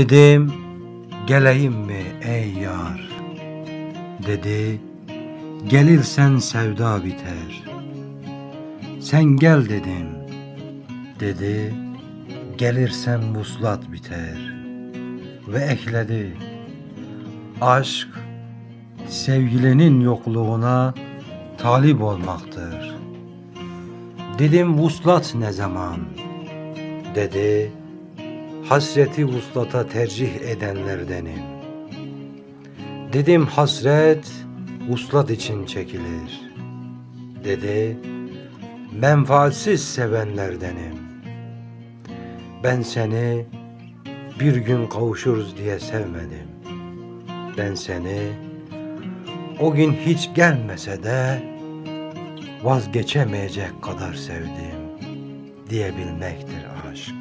Dedim geleyim mi ey yar Dedi gelirsen sevda biter Sen gel dedim Dedi gelirsen vuslat biter Ve ekledi Aşk sevgilinin yokluğuna talip olmaktır. Dedim vuslat ne zaman? Dedi hasreti vuslata tercih edenlerdenim. Dedim hasret vuslat için çekilir. Dedi menfaatsiz sevenlerdenim. Ben seni bir gün kavuşuruz diye sevmedim. Ben seni o gün hiç gelmese de vazgeçemeyecek kadar sevdim diyebilmektir aşk.